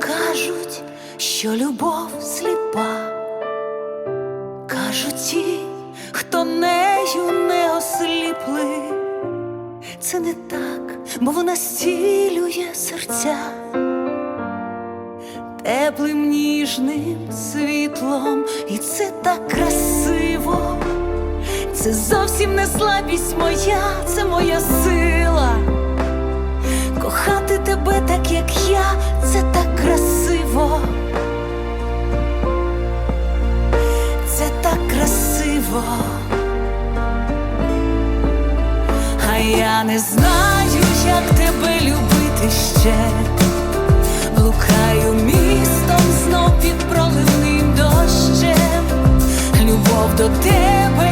Кажуть, що любов сліпа, кажуть ті, хто нею не осліпли. Це не так, бо вона стілює серця теплим ніжним світлом, і це так красиво. Це зовсім не слабість моя, це моя сила. А я не знаю, як тебе любити ще. Блукаю містом знов під проливним дощем. Любов до тебе.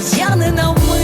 Я не навмисно